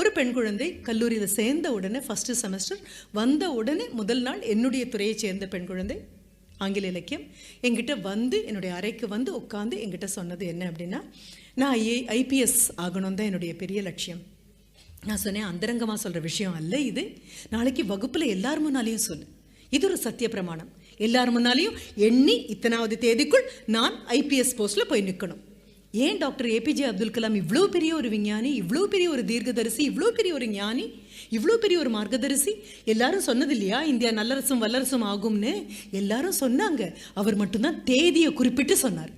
ஒரு பெண் குழந்தை கல்லூரியில் சேர்ந்த உடனே ஃபஸ்ட்டு செமஸ்டர் வந்த உடனே முதல் நாள் என்னுடைய துறையைச் சேர்ந்த பெண் குழந்தை. ஆங்கில இலக்கியம். என்கிட்ட வந்து என்னுடைய அறைக்கு வந்து உட்காந்து என்கிட்ட சொன்னது என்ன அப்படின்னா நான் ஐஏ ஐபிஎஸ் ஆகணும் தான் என்னுடைய பெரிய லட்சியம். நான் சொன்னேன் அந்தரங்கமாக சொல்கிற விஷயம் அல்ல இது. நாளைக்கு வகுப்பில் எல்லார் முன்னாலேயும் சொல்லு. இது ஒரு சத்திய பிரமாணம். எல்லார் முன்னாலேயும் எண்ணி இத்தனாவது தேதிக்குள் நான் ஐபிஎஸ் போஸ்ட்டில் போய் நிற்கணும் ஏன் டாக்டர் ஏபிஜே அப்துல் கலாம் இவ்வளோ பெரிய ஒரு விஞ்ஞானி இவ்வளோ பெரிய ஒரு தீர்க்கதரிசி இவ்வளோ பெரிய ஒரு ஞானி இவ்வளோ பெரிய ஒரு மார்க்கதரிசி? எல்லாரும் சொன்னது இல்லையா? இந்தியா நல்லரசும் வல்லரசும் ஆகும்னு? எல்லாரும் சொன்னாங்க. அவர் மட்டும்தான் தேதியை குறிப்பிட்டு சொன்னார்.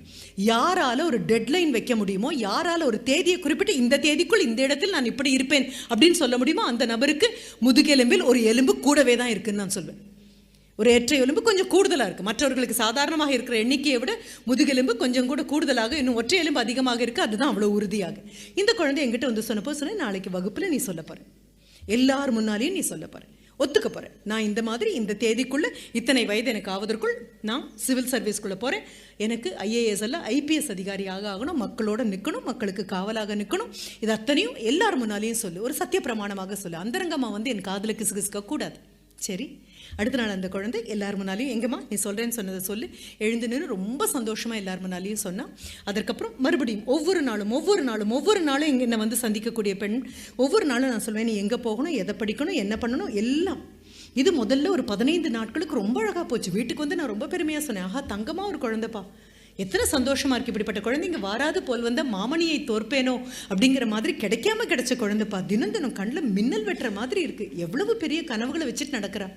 யாரால ஒரு டெட்லைன் வைக்க முடியுமோ யாரால ஒரு தேதியை குறிப்பிட்டு இந்த தேதிக்குள் இந்த இடத்தில் நான் இப்படி இருப்பேன் அப்படின்னு சொல்ல முடியுமோ அந்த நபருக்கு முதுகெலும்பில் ஒரு எலும்பு கூடவே தான் இருக்குன்னு நான் சொல்வேன். ஒரு எற்றை எலும்பு கொஞ்சம் கூடுதலாக இருக்குது மற்றவர்களுக்கு சாதாரணமாக இருக்கிற எண்ணிக்கையை விட முதுகெலும்பு கொஞ்சம் கூட கூடுதலாக இன்னும் ஒற்றை எலும்பு அதிகமாக இருக்குது அதுதான் அவ்வளோ உறுதியாக. இந்த குழந்தை எங்கிட்ட வந்து சொன்னப்போ சொன்னேன் நாளைக்கு வகுப்பில் நீ சொல்ல போகிறேன் எல்லார் முன்னாலேயும் நீ சொல்ல போகிறேன் ஒத்துக்க போகிறேன் நான் இந்த மாதிரி இந்த தேதிக்குள்ளே இத்தனை வயது எனக்கு ஆவதற்குள் நான் சிவில் சர்வீஸ்க்குள்ளே போகிறேன் எனக்கு ஐஏஎஸ் அல்ல ஐபிஎஸ் அதிகாரியாக ஆகணும். மக்களோட நிற்கணும் மக்களுக்கு காவலாக நிற்கணும் இது அத்தனையும் எல்லார் முன்னாலேயும் சொல்லு. ஒரு சத்திய பிரமாணமாக சொல்லு. அந்தரங்கமாக வந்து என் காதலுக்கு கிசுகிசுக்க கூடாது. சரி அடுத்த நாள் அந்த குழந்தை எல்லார் முன்னாலையும் எங்கம்மா நீ சொல்கிறேன்னு சொன்னதை சொல்லி. எழுந்து நின்று ரொம்ப சந்தோஷமாக எல்லார் முன்னாலையும் சொன்னா. அதற்கப்புறம் மறுபடியும் ஒவ்வொரு நாளும் ஒவ்வொரு நாளும் ஒவ்வொரு நாளும் இங்கே என்னை வந்து சந்திக்கக்கூடிய பெண் ஒவ்வொரு நாளும் நான் சொல்வேன் நீ எங்கே போகணும் எதை படிக்கணும் என்ன பண்ணணும் எல்லாம். இது முதல்ல ஒரு பதினைந்து நாட்களுக்கு ரொம்ப அழகாக போச்சு. வீட்டுக்கு வந்து நான் ரொம்ப பெருமையாக சொன்னேன். ஆஹா தங்கமாக ஒரு குழந்தைப்பா. எத்தனை சந்தோஷமாக இருக்கு. இப்படிப்பட்ட குழந்தைங்க வாராது போல் வந்த மாமணியை தோற்பேனோ அப்படிங்கிற மாதிரி கிடைக்காம கிடைச்ச குழந்தைப்பா தினம் தினம் கண்ணில் மின்னல் வெட்டுற மாதிரி இருக்குது எவ்வளவு பெரிய கனவுகளை வச்சுட்டு நடக்கிறா.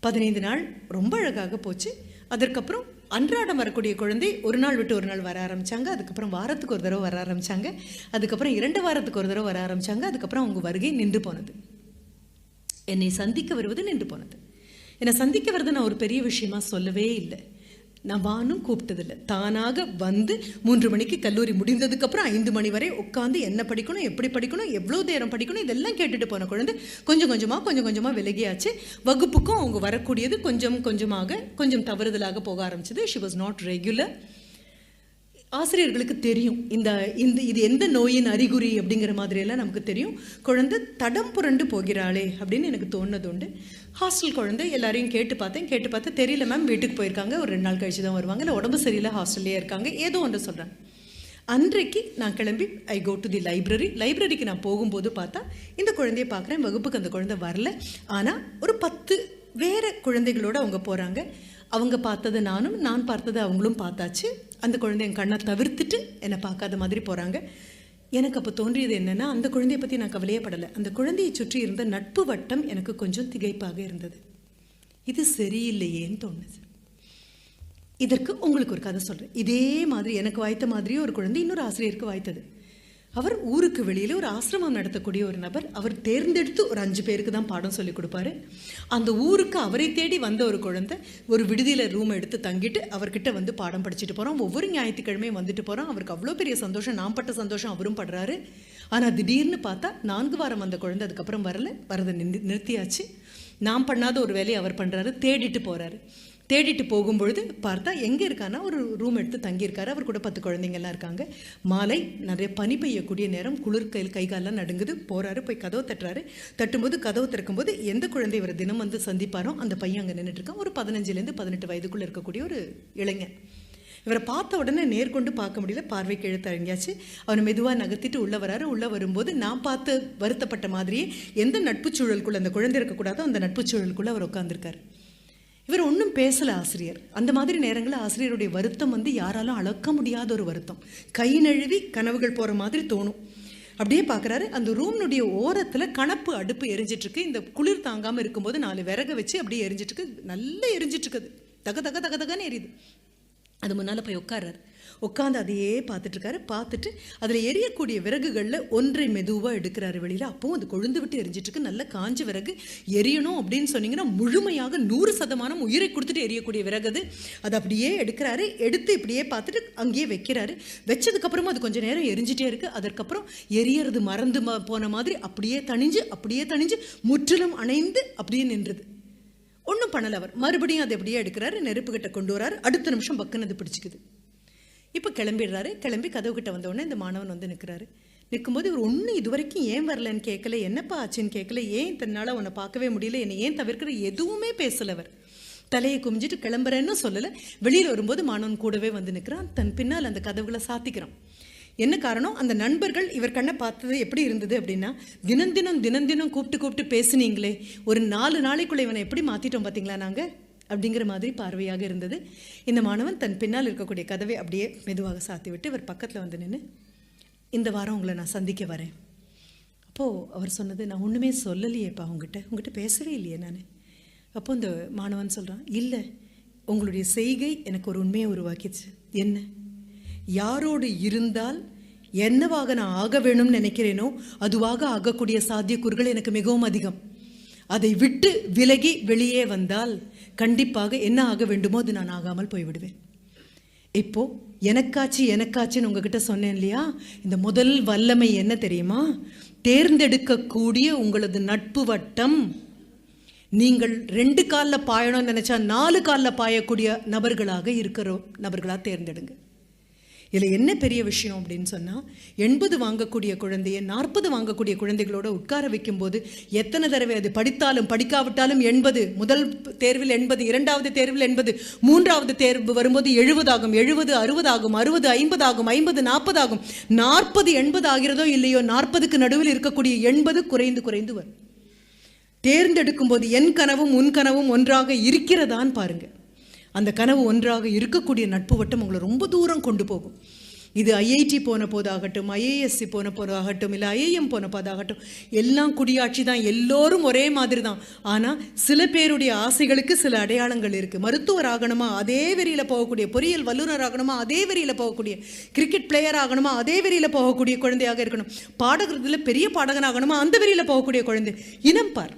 பதினைந்து நாள் ரொம்ப அழகாக போச்சு. அதற்கப்புறம் அன்றாடம் வரக்கூடிய குழந்தை ஒரு நாள் விட்டு ஒரு நாள் வர ஆரம்பிச்சாங்க. அதுக்கப்புறம் வாரத்துக்கு ஒரு தடவை வர ஆரம்பித்தாங்க அதுக்கப்புறம் இரண்டு வாரத்துக்கு ஒரு தடவை வர ஆரம்பிச்சாங்க. அதுக்கப்புறம் அவங்க வருகை நின்று போனது. என்னை சந்திக்க வருவது நின்று போனது. என்னை சந்திக்க வருது நான் ஒரு பெரிய விஷயமா சொல்லவே இல்லை. நான் வானும் கூப்பிட்டதில்லை. தானாக வந்து மூன்று மணிக்கு கல்லூரி முடிந்ததுக்கப்புறம் ஐந்து மணி வரை உட்காந்து என்ன படிக்கணும் எப்படி படிக்கணும் எவ்வளோ நேரம் படிக்கணும் இதெல்லாம் கேட்டுட்டு போன குழந்தை கொஞ்சம் கொஞ்சமாக கொஞ்சம் கொஞ்சமாக விலகியாச்சு. வகுப்புக்கும் அவங்க வரக்கூடியது கொஞ்சம் கொஞ்சமாக கொஞ்சம் தவறுதலாக போக ஆரம்பிச்சது. ஷி வாஸ் நாட் ரெகுலர் ஆசிரியர்களுக்கு தெரியும். இந்த இந்த இது எந்த நோயின் அறிகுறி அப்படிங்கிற மாதிரியெல்லாம் நமக்கு தெரியும். குழந்தை தடம் புரண்டு போகிறாளே அப்படின்னு எனக்கு தோணுது உண்டு ஹாஸ்டல் குழந்தை எல்லாரையும் கேட்டு பார்த்தேன். கேட்டு பார்த்தா தெரியல மேம் வீட்டுக்கு போயிருக்காங்க. ஒரு ரெண்டு நாள் கழிச்சு தான் வருவாங்க. இல்லை உடம்பு சரியில்லை ஹாஸ்டல்லே இருக்காங்க. ஏதோ ஒன்று சொல்கிறாங்க அன்றைக்கு நான் கிளம்பி ஐ கோ டு தி லைப்ரரி லைப்ரரிக்கு நான் போகும்போது பார்த்தா இந்த குழந்தைய பார்க்குறேன். வகுப்புக்கு அந்த குழந்தை வரல. ஆனால் ஒரு பத்து வேறு குழந்தைகளோடு அவங்க போகிறாங்க அவங்க பார்த்ததை நானும் நான் பார்த்ததை அவங்களும் பார்த்தாச்சு. அந்த குழந்தை என் கண்ணை தவிர்த்துட்டு என்னை பார்க்காத மாதிரி போகிறாங்க எனக்கு அப்போ தோன்றியது என்னென்னா அந்த குழந்தையை பற்றி நான் கவலையப்படலை அந்த குழந்தையை சுற்றி இருந்த நட்பு வட்டம் எனக்கு கொஞ்சம் திகைப்பாக இருந்தது. இது சரியில்லையேன்னு தோணுது இதற்கு உங்களுக்கு ஒரு கதை சொல்கிறேன் இதே மாதிரி எனக்கு வாய்த்த மாதிரியே ஒரு குழந்தை இன்னொரு ஆசிரியருக்கு வாய்த்தது. அவர் ஊருக்கு வெளியில் ஒரு ஆசிரமம் நடத்தக்கூடிய ஒரு நபர். அவர் தேர்ந்தெடுத்து ஒரு அஞ்சு பேருக்கு தான் பாடம் சொல்லி கொடுப்பாரு. அந்த ஊருக்கு அவரை தேடி வந்த ஒரு குழந்தை ஒரு விடுதியில் ரூம் எடுத்து தங்கிட்டு அவர்கிட்ட வந்து பாடம் படிச்சுட்டு போகிறோம் ஒவ்வொரு ஞாயிற்றுக்கிழமையும் வந்துட்டு போகிறோம் அவருக்கு அவ்வளோ பெரிய சந்தோஷம். நான் பட்ட சந்தோஷம் அவரும் படுறாரு. ஆனால் திடீர்னு பார்த்தா நான்கு வாரம் அந்த குழந்தை அதுக்கப்புறம் வரல. வரதை நிறுத்தியாச்சு. நான் பண்ணாத ஒரு வேலையை அவர் பண்ணுறாரு தேடிட்டு போகிறாரு தேடிட்டு போகும்பொழுது பார்த்தா எங்கே இருக்கான்னா ஒரு ரூம் எடுத்து தங்கியிருக்காரு. அவர் கூட பத்து குழந்தைங்கள்லாம் இருக்காங்க. மாலை நிறைய பனி பெய்யக்கூடிய நேரம் குளிர் கை கை காலெல்லாம் நடுங்குது. போகிறாரு போய் கதவு தட்டுறாரு. தட்டும்போது கதவு திறக்கும்போது எந்த குழந்தை இவர் தினம் வந்து சந்திப்பாரோ அந்த பையன் அங்கே நின்றுட்டுருக்கான் ஒரு பதினஞ்சுலேருந்து பதினெட்டு வயதுக்குள்ளே இருக்கக்கூடிய ஒரு இளைஞன். இவரை பார்த்த உடனே நேர்கொண்டு பார்க்க முடியல. பார்வைக்கு இழுத்து அழிஞ்சாச்சு அவனை மெதுவாக நகர்த்திட்டு உள்ளே வராரு. உள்ளே வரும்போது நான் பார்த்து வருத்தப்பட்ட மாதிரியே எந்த நட்புச் சூழலுக்குள்ளே அந்த குழந்தை இருக்கக்கூடாதோ அந்த நட்புச் சூழலுக்குள்ளே அவர் உட்காந்துருக்காரு இவர் ஒன்றும் பேசலை ஆசிரியர். அந்த மாதிரி நேரங்களில் ஆசிரியருடைய வருத்தம் வந்து யாராலும் அளக்க முடியாத ஒரு வருத்தம். கை நழுவி கனவுகள் போகிற மாதிரி தோணும். அப்படியே பார்க்குறாரு அந்த ரூம்னுடைய ஓரத்தில் கணப்பு அடுப்பு எரிஞ்சிட்ருக்கு. இந்த குளிர் தாங்காமல் இருக்கும்போது நாலு விறகு வச்சு அப்படியே எரிஞ்சிட்ருக்கு. நல்லா எரிஞ்சிட்ருக்குது. தக தக தக தகன்னு எரியுது. அது முன்னால் போய் உட்கார்றாரு. உட்காந்து அதையே பார்த்துட்ருக்காரு. பார்த்துட்டு அதில் எரியக்கூடிய விறகுகளில் ஒன்றை மெதுவாக எடுக்கிறாரு வெளியில். அப்போவும் அது கொழுந்து விட்டு எரிஞ்சிட்டு இருக்கு நல்ல காஞ்ச விறகு. எரியணும் அப்படின்னு சொன்னீங்கன்னா முழுமையாக நூறு சதமானம் உயிரை கொடுத்துட்டு எரியக்கூடிய விறகு அது. அதை அப்படியே எடுக்கிறாரு. எடுத்து இப்படியே பார்த்துட்டு அங்கேயே வைக்கிறாரு. வச்சதுக்கப்புறமா அது கொஞ்சம் நேரம் எரிஞ்சிட்டே இருக்குது அதற்கப்புறம் எரியறது மறந்து ம- போன மாதிரி அப்படியே தணிஞ்சு அப்படியே தணிஞ்சு முற்றிலும் அணைந்து அப்படியே நின்றுது. ஒன்றும் பண்ணலை அவர். மறுபடியும் அதை அப்படியே எடுக்கிறாரு. நெருப்புக்கிட்ட கொண்டு வராரு. அடுத்த நிமிஷம் பக்குன்னு அது பிடிச்சிக்குது. இப்போ கிளம்பிடுறாரு. கிளம்பி கதவு கிட்ட வந்த இந்த மாணவன் வந்து நிற்கிறாரு நிற்கும்போது இவர் ஒன்றும் இது வரைக்கும் ஏன் வரலன்னு கேட்கல என்னப்பா ஆச்சுன்னு கேட்கல ஏன் தன்னால் உன்னை பார்க்கவே முடியல? என்னை ஏன் தவிர்க்கிற? எதுவுமே பேசலை அவர். தலையை குமிஞ்சிட்டு கிளம்புறேன்னு சொல்லலை. வெளியில் வரும்போது மாணவன் கூடவே வந்து நிற்கிறான் தன் பின்னால் அந்த கதவுகளை சாத்திக்கிறான். என்ன காரணம்? அந்த நண்பர்கள் இவர் கண்ணை பார்த்தது எப்படி இருந்தது அப்படின்னா தினம் தினம் தினம் தினம் கூப்பிட்டு கூப்பிட்டு பேசுனீங்களே. ஒரு நாலு நாளைக்குள்ளே இவனை எப்படி மாற்றிட்டோம் பார்த்தீங்களா நாங்கள் அப்படிங்கிற மாதிரி பார்வையாக இருந்தது. இந்த மாணவன் தன் பின்னால் இருக்கக்கூடிய கதவை அப்படியே மெதுவாக சாத்திவிட்டு இவர் பக்கத்தில் வந்து நின்று இந்த வாரம் உங்களை நான் சந்திக்க வரேன். அப்போது அவர் சொன்னது நான் ஒன்றுமே சொல்லலையேப்பா உங்ககிட்ட உங்ககிட்ட பேசவே இல்லையே நான். அப்போ இந்த மாணவன் சொல்கிறான் இல்லை உங்களுடைய செய்கை எனக்கு ஒரு உண்மையை உருவாக்கிச்சு. என்ன? யாரோடு இருந்தால் என்னவாக நான் ஆக வேணும்னு நினைக்கிறேனோ அதுவாக ஆகக்கூடிய சாத்தியக்கூறுகள் எனக்கு மிகவும் அதிகம். அதை விட்டு விலகி வெளியே வந்தால் கண்டிப்பாக என்ன ஆக வேண்டுமோ அது நான் ஆகாமல் போய்விடுவேன். இப்போ எனக்காச்சு எனக்காச்சுன்னு உங்ககிட்ட சொன்னேன் இல்லையா? இந்த முதல் வல்லமை என்ன தெரியுமா? தேர்ந்தெடுக்கக்கூடிய உங்களது நட்பு வட்டம். நீங்கள் ரெண்டு காலில் பாயணும்னு நினச்சா நாலு காலில் பாயக்கூடிய நபர்களாக இருக்கிற நபர்களாக தேர்ந்தெடுங்க. இதில் என்ன பெரிய விஷயம் அப்படின்னு சொன்னால் எண்பது வாங்கக்கூடிய குழந்தைய நாற்பது வாங்கக்கூடிய குழந்தைகளோட உட்கார வைக்கும்போது எத்தனை தடவை அது படித்தாலும் படிக்காவிட்டாலும் எண்பது முதல் தேர்வில் எண்பது இரண்டாவது தேர்வில் எண்பது மூன்றாவது தேர்வு வரும்போது எழுபதாகும் எழுபது அறுபதாகும் அறுபது ஐம்பதாகும் ஐம்பது நாற்பதாகும் நாற்பது எண்பது ஆகிறதோ இல்லையோ நாற்பதுக்கு நடுவில் இருக்கக்கூடிய எண்பது குறைந்து குறைந்து வரும். தேர்ந்தெடுக்கும்போது என் கனவும் உன் கனவும் ஒன்றாக இருக்கிறதான்னு பாருங்கள் அந்த கனவு ஒன்றாக இருக்கக்கூடிய நட்பு வட்டம் உங்களை ரொம்ப தூரம் கொண்டு போகும். இது ஐஐடி போன போதாகட்டும் ஐஏஎஸ்சி போன போதாகட்டும் இல்லை ஐஏஎம் போன போதாகட்டும் எல்லாம் குடியாட்சி தான் எல்லோரும் ஒரே மாதிரி தான். ஆனால் சில பேருடைய ஆசைகளுக்கு சில அடையாளங்கள் இருக்குது மருத்துவர் ஆகணுமா அதே வெறியில் போகக்கூடிய பொறியியல் வல்லுநர் ஆகணுமா அதே வெறியில் போகக்கூடிய கிரிக்கெட் பிளேயர் ஆகணுமா அதே வெறியில் போகக்கூடிய குழந்தையாக இருக்கணும். பாடகத்தில் பெரிய பாடகன் ஆகணுமா அந்த வெறியில் போகக்கூடிய குழந்தை. இனம் பார்.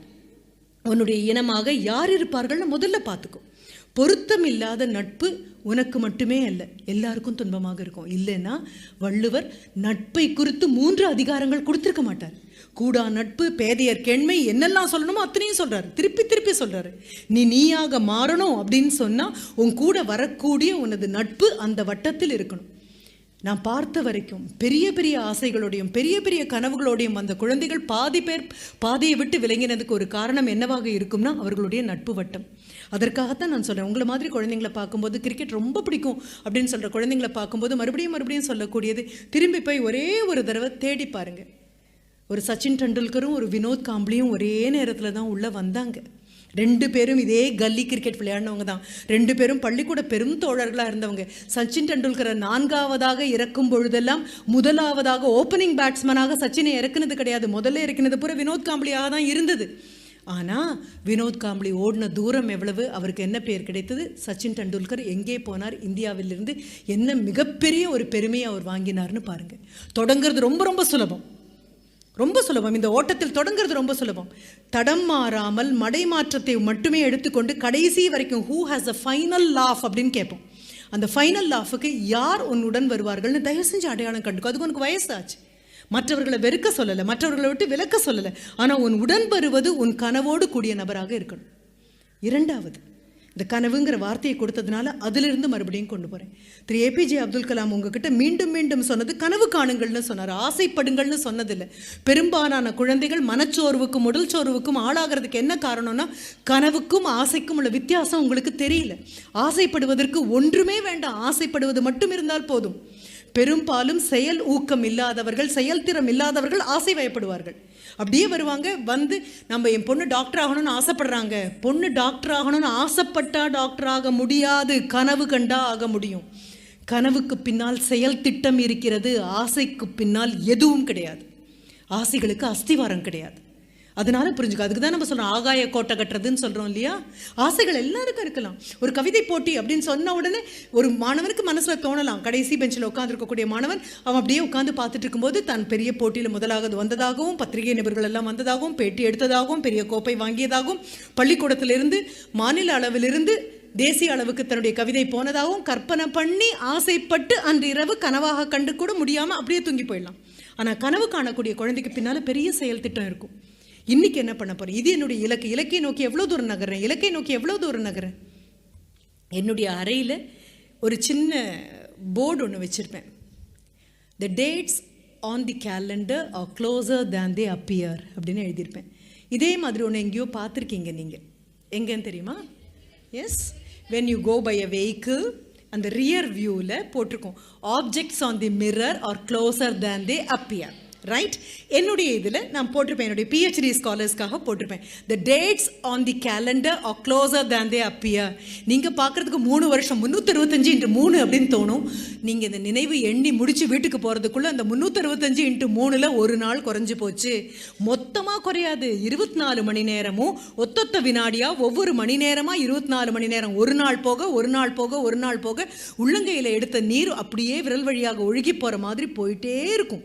உன்னுடைய இனமாக யார் இருப்பார்கள்னு முதல்ல பார்த்துக்கோ. பொருத்தம் இல்லாத நட்பு உனக்கு மட்டுமே அல்ல. எல்லாருக்கும் துன்பமாக இருக்கும். இல்லைன்னா வள்ளுவர் நட்பை குறித்து மூன்று அதிகாரங்கள் கொடுத்துருக்க மாட்டார். கூடா நட்பு பேதையர் கெண்மை என்னெல்லாம் சொல்லணுமோ அத்தனையும் சொல்றாரு. திருப்பி திருப்பி சொல்றாரு. நீ நீயாக மாறணும் அப்படின்னு சொன்னா உன் கூட வரக்கூடிய உனது நட்பு அந்த வட்டத்தில் இருக்கணும். நான் பார்த்த வரைக்கும் பெரிய பெரிய ஆசைகளோடையும் பெரிய பெரிய கனவுகளோடையும் அந்த குழந்தைகள் பாதி பேர் பாதியை விட்டு விளங்கினதுக்கு ஒரு காரணம் என்னவாக இருக்கும்னா அவர்களுடைய நட்பு வட்டம். அதற்காகத்தான் நான் சொல்கிறேன் உங்களை மாதிரி குழந்தைங்களை பார்க்கும்போது கிரிக்கெட் ரொம்ப பிடிக்கும் அப்படின்னு சொல்கிற குழந்தைங்களை பார்க்கும்போது மறுபடியும் மறுபடியும் சொல்லக்கூடியது திரும்பி போய் ஒரே ஒரு தடவை தேடி பாருங்கள் ஒரு சச்சின் டெண்டுல்கரும் ஒரு வினோத் காம்ப்ளியும் ஒரே நேரத்தில் தான் உள்ளே வந்தாங்க. ரெண்டு பேரும் இதே கல்லி கிரிக்கெட் விளையாடினவங்க தான். ரெண்டு பேரும் பள்ளிக்கூட பெரும் தோழர்களாக இருந்தவங்க. சச்சின் டெண்டுல்கரை நான்காவதாக இறக்கும் பொழுதெல்லாம் முதலாவதாக ஓப்பனிங் பேட்ஸ்மேனாக சச்சினை இறக்குனது கிடையாது. முதல்ல இறக்குனது பூரா வினோத் காம்பளியாக தான் இருந்தது. ஆனால் வினோத் காம்பளி ஓடின தூரம் எவ்வளவு? அவருக்கு என்ன பேர் கிடைத்தது? சச்சின் டெண்டுல்கர் எங்கே போனார்? இந்தியாவிலிருந்து என்ன மிகப்பெரிய ஒரு பெருமையை அவர் வாங்கினார்னு பாருங்கள் தொடங்குறது ரொம்ப ரொம்ப சுலபம். ரொம்ப சுலபம். இந்த ஓட்டத்தில் தொடங்குறது ரொம்ப சுலபம். தடம் மாறாமல் மடை மாற்றத்தை மட்டுமே எடுத்துக்கொண்டு கடைசி வரைக்கும் who has a final laugh அப்படின்னு கேட்போம். அந்த ஃபைனல் லாஃபுக்கு யார் உன்னுடன் வருவார்கள்னு தயவு செஞ்சு அடையாளம் கண்டுக்கும் அதுக்கு உனக்கு வயசாச்சு. மற்றவர்களை வெறுக்க சொல்லலை. மற்றவர்களை விட்டு விலக்க சொல்லலை. ஆனால் உன் உடன் வருவது உன் கனவோடு கூடிய நபராக இருக்கணும். இரண்டாவது இந்த கனவுங்கிற வார்த்தையை கொடுத்ததுனால அதிலிருந்து மறுபடியும் கொண்டு போகிறேன் திரு. ஏபிஜே அப்துல் கலாம் உங்ககிட்ட மீண்டும் மீண்டும் சொன்னது கனவு காணுங்கள்னு சொன்னார். ஆசைப்படுங்கள்னு சொன்னதில்லை. பெரும்பாலான குழந்தைகள் மனச்சோர்வுக்கும் உடல் சோர்வுக்கும் ஆளாகிறதுக்கு என்ன காரணம்னா கனவுக்கும் ஆசைக்கும் உள்ள வித்தியாசம் உங்களுக்கு தெரியல. ஆசைப்படுவதற்கு ஒன்றுமே வேண்டாம். ஆசைப்படுவது மட்டும் இருந்தால் போதும். பெரும்பாலும் செயல் ஊக்கம் இல்லாதவர்கள் செயல்திறம் இல்லாதவர்கள் ஆசை வயப்படுவார்கள் அப்படியே வருவாங்க வந்து நம்ம என் பொண்ணு டாக்டர் ஆகணும்னு ஆசைப்படுறாங்க. பொண்ணு டாக்டர் ஆகணும்னு ஆசைப்பட்டா டாக்டர் ஆக முடியாது. கனவு கண்டா ஆக முடியும். கனவுக்கு பின்னால் செயல் திட்டம் இருக்கிறது. ஆசைக்கு பின்னால் எதுவும் கிடையாது. ஆசைகளுக்கு அஸ்திவாரம் கிடையாது. அதனால புரிஞ்சுக்கோ. அதுக்கு தான் நம்ம சொல்கிறோம் ஆகாய கோட்டை கட்டுறதுன்னு சொல்கிறோம் இல்லையா? ஆசைகள் எல்லாருக்கும் இருக்கலாம். ஒரு கவிதை போட்டி அப்படின்னு சொன்ன உடனே ஒரு மாணவனுக்கு மனசில் தோணலாம். கடைசி பெஞ்சில் உட்காந்துருக்கக்கூடிய மாணவன் அவன் அப்படியே உட்காந்து பார்த்துட்டு இருக்கும்போது தான் பெரிய போட்டியில் முதலாவது வந்ததாகவும் பத்திரிகை நிபுணர்கள் எல்லாம் வந்ததாகவும் பேட்டி எடுத்ததாகவும் பெரிய கோப்பை வாங்கியதாகவும் பள்ளிக்கூடத்திலிருந்து மாநில அளவிலிருந்து தேசிய அளவுக்கு தன்னுடைய கவிதை போனதாகவும் கற்பனை பண்ணி ஆசைப்பட்டு அன்று இரவு கனவாக கண்டு கூட முடியாமல் அப்படியே தூங்கி போயிடலாம். ஆனால் கனவு காணக்கூடிய குழந்தைக்கு பின்னால் பெரிய செயல் திட்டம் இருக்கும். இன்னைக்கு என்ன பண்ண போகிறேன் இது என்னுடைய இலக்கு. இலக்கை நோக்கி எவ்வளோ தூரம் நகர்றேன்? இலக்கை நோக்கி எவ்வளோ தூரம் நகர்றேன்? என்னுடைய அறையில் ஒரு சின்ன போர்டு ஒன்று வச்சுருப்பேன். The dates on the calendar are closer than they appear அப்படின்னு எழுதியிருப்பேன். இதே மாதிரி ஒன்று எங்கேயோ பார்த்துருக்கீங்க நீங்கள் எங்கேன்னு தெரியுமா? Yes when you go by a vehicle அந்த ரியர் வியூவில் போட்டிருக்கோம். Objects on the mirror are closer than they appear right என்னுடைய இதில் நான் போட்டிருப்பேன். என்னுடைய பிஹெச்டி ஸ்காலர்ஸ்க்காக போட்டிருப்பேன். The dates on the calendar are closer than they appear நீங்கள் பார்க்குறதுக்கு மூணு வருஷம் முந்நூற்றறுபத்தஞ்சு இன்ட்டு மூணு அப்படின்னு தோணும். நீங்கள் இந்த நினைவு எண்ணி முடித்து வீட்டுக்கு போகிறதுக்குள்ளே அந்த முந்நூற்றறுபத்தஞ்சு இன்ட்டு மூணில் ஒரு நாள் குறைஞ்சி போச்சு. மொத்தமாக குறையாது. இருபத்தி நாலு மணி நேரமும் ஒத்தொத்த வினாடியாக ஒவ்வொரு மணி நேரமாக இருபத்தி நாலு மணி நேரம். ஒரு நாள் போக ஒரு நாள் போக ஒரு நாள் போக உள்ளங்கையில் எடுத்த நீர் அப்படியே விரல் வழியாக ஒழுகி போகிற மாதிரி போயிட்டே இருக்கும்.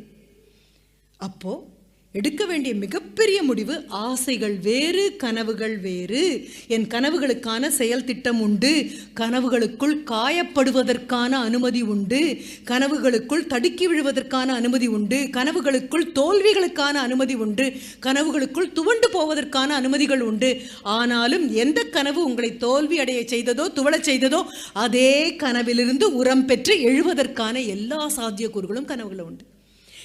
அப்போ எடுக்க வேண்டிய மிகப்பெரிய முடிவு ஆசைகள் வேறு கனவுகள் வேறு. என் கனவுகளுக்கான செயல் திட்டம் உண்டு. கனவுகளுக்குள் காயப்படுவதற்கான அனுமதி உண்டு. கனவுகளுக்குள் தடுக்கி விழுவதற்கான அனுமதி உண்டு. கனவுகளுக்குள் தோல்விகளுக்கான அனுமதி உண்டு. கனவுகளுக்குள் துவண்டு போவதற்கான அனுமதிகள் உண்டு. ஆனாலும் எந்த கனவு உங்களை தோல்வி அடைய செய்ததோ துவளச் செய்ததோ அதே கனவிலிருந்து உரம் பெற்று எழுவதற்கான எல்லா சாத்தியக்கூறுகளும் கனவுகளை உண்டு.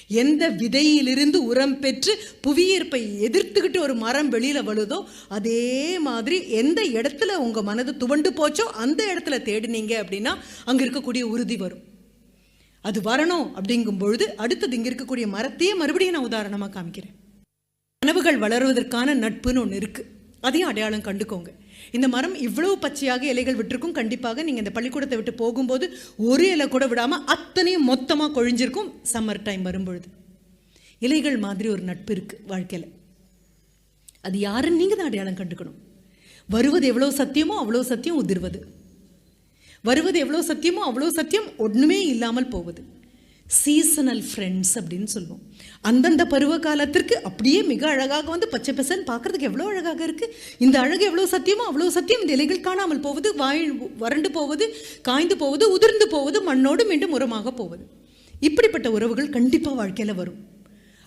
எந்த விதையிலிருந்து உரம் பெற்று புவியீர்ப்பை எதிர்த்துக்கிட்டு ஒரு மரம் வெளியில் வழுதோ அதே மாதிரி எந்த இடத்துல உங்கள் மனது துவண்டு போச்சோ அந்த இடத்துல தேடினீங்க அப்படின்னா அங்கே இருக்கக்கூடிய உறுதி வரும். அது வரணும் அப்படிங்கும் பொழுது அடுத்தது இங்கே இருக்கக்கூடிய மரத்தையே மறுபடியும் நான் உதாரணமாக காமிக்கிறேன். கனவுகள் வளருவதற்கான நட்புன்னு ஒன்று இருக்குது அதையும் அடையாளம் கண்டுக்கோங்க. இந்த மரம் இவ்வளவு பச்சையாக இலைகள் விட்டிருக்கும். கண்டிப்பாக நீங்கள் இந்த பள்ளிக்கூடத்தை விட்டு போகும்போது ஒரு இலை கூட விடாமல் அத்தனையும் மொத்தமாக கொழிஞ்சிருக்கும். சம்மர் டைம் வரும்பொழுது. இலைகள் மாதிரி ஒரு நட்பு இருக்குது வாழ்க்கையில். அது யாருன்னு நீங்கள் தான் அடையாளம் கண்டுக்கணும். வருவது எவ்வளோ சத்தியமோ அவ்வளோ சத்தியம் உதிர்வது. வருவது எவ்வளோ சத்தியமோ அவ்வளோ சத்தியம் ஒன்றுமே இல்லாமல் போவது. சீசனல் ஃப்ரெண்ட்ஸ் அப்படின்னு சொல்லுவோம். அந்தந்த பருவ காலத்திற்கு அப்படியே மிக அழகாக வந்து பச்சை பசன் பார்க்கறதுக்கு எவ்வளோ அழகாக இருக்குது இந்த அழகு எவ்வளோ சத்தியமோ அவ்வளோ சத்தியம் இந்த இலைகள் காணாமல் போவது வாய் வறண்டு போவது காய்ந்து போவது உதிர்ந்து போவது மண்ணோடு மீண்டும் உரமாக போவது. இப்படிப்பட்ட உறவுகள் கண்டிப்பாக வாழ்க்கையில் வரும்.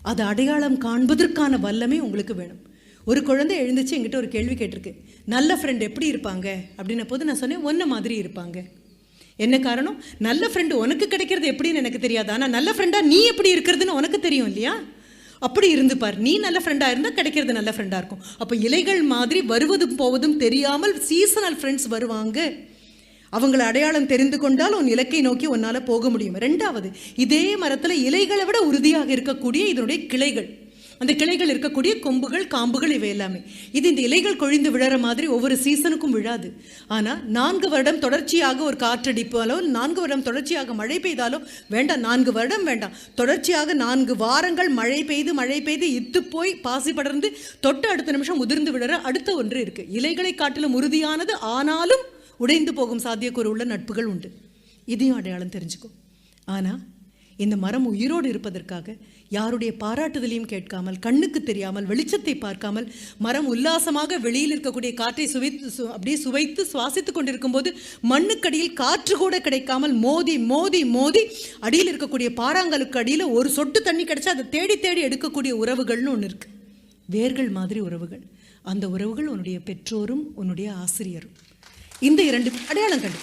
அது அடையாளம் காண்பதற்கான வல்லமே உங்களுக்கு வேணும். ஒரு குழந்தை எழுந்துச்சு எங்கிட்ட ஒரு கேள்வி கேட்டிருக்கு. நல்ல ஃப்ரெண்ட் எப்படி இருப்பாங்க? அப்படின்ன போது நான் சொன்னேன் ஒன்றை மாதிரி இருப்பாங்க. என்ன காரணம்? நல்ல ஃப்ரெண்டு உனக்கு கிடைக்கிறது எப்படின்னு எனக்கு தெரியாது. ஆனால் நல்ல ஃப்ரெண்டாக நீ எப்படி இருக்கிறதுன்னு உனக்கு தெரியும் இல்லையா? அப்படி இருந்துப்பார் நீ நல்ல ஃப்ரெண்டாக இருந்தால் கிடைக்கிறது நல்ல ஃப்ரெண்டாக இருக்கும். அப்போ இலைகள் மாதிரி வருவதும் போவதும் தெரியாமல் சீசனல் ஃப்ரெண்ட்ஸ் வருவாங்க. அவங்கள அடையாளம் தெரிந்து கொண்டால் உன் இலக்கை நோக்கி உன்னால் போக முடியும். ரெண்டாவது இதே மரத்தில் இலைகளை விட உறுதியாக இருக்கக்கூடிய இதனுடைய கிளைகள். அந்த கிளைகள் இருக்கக்கூடிய கொம்புகள் காம்புகள் இவை எல்லாமே. இது இந்த இலைகள் கொழிந்து விழற மாதிரி ஒவ்வொரு சீசனுக்கும் விழாது. ஆனால் நான்கு வருடம் தொடர்ச்சியாக ஒரு காற்றடிப்பாலோ நான்கு வருடம் தொடர்ச்சியாக மழை பெய்தாலோ வேண்டாம் நான்கு வருடம் வேண்டாம். தொடர்ச்சியாக நான்கு வாரங்கள் மழை பெய்து மழை பெய்து இத்து போய் பாசி படர்ந்து தொட்டு அடுத்த நிமிஷம் உதிர்ந்து விழற அடுத்த ஒன்று இருக்கு. இலைகளை காட்டிலும் உறுதியானது ஆனாலும் உடைந்து போகும் சாத்தியக்கூறு உள்ள நட்புகள் உண்டு. இதையும் அடையாளம் தெரிஞ்சுக்கோ. ஆனால் இந்த மரம் உயிரோடு இருப்பதற்காக யாருடைய பாராட்டுதலையும் கேட்காமல் கண்ணுக்கு தெரியாமல் வெளிச்சத்தை பார்க்காமல் மரம் உல்லாசமாக வெளியில் இருக்கக்கூடிய காற்றை சுவைத்து சு அப்படியே சுவைத்து சுவாசித்து கொண்டிருக்கும் போது மண்ணுக்கடியில் காற்று கூட கிடைக்காமல் மோதி மோதி மோதி அடியில் இருக்கக்கூடிய பாறாங்கலுக்கு அடியில் ஒரு சொட்டு தண்ணி கிடைச்சா அதை தேடி தேடி எடுக்கக்கூடிய உறவுகள்னு ஒன்று இருக்கு. வேர்கள் மாதிரி உறவுகள். அந்த உறவுகள் உன்னுடைய பெற்றோரும் உன்னுடைய ஆசிரியரும். இந்த இரண்டு அடையாளம் கண்டு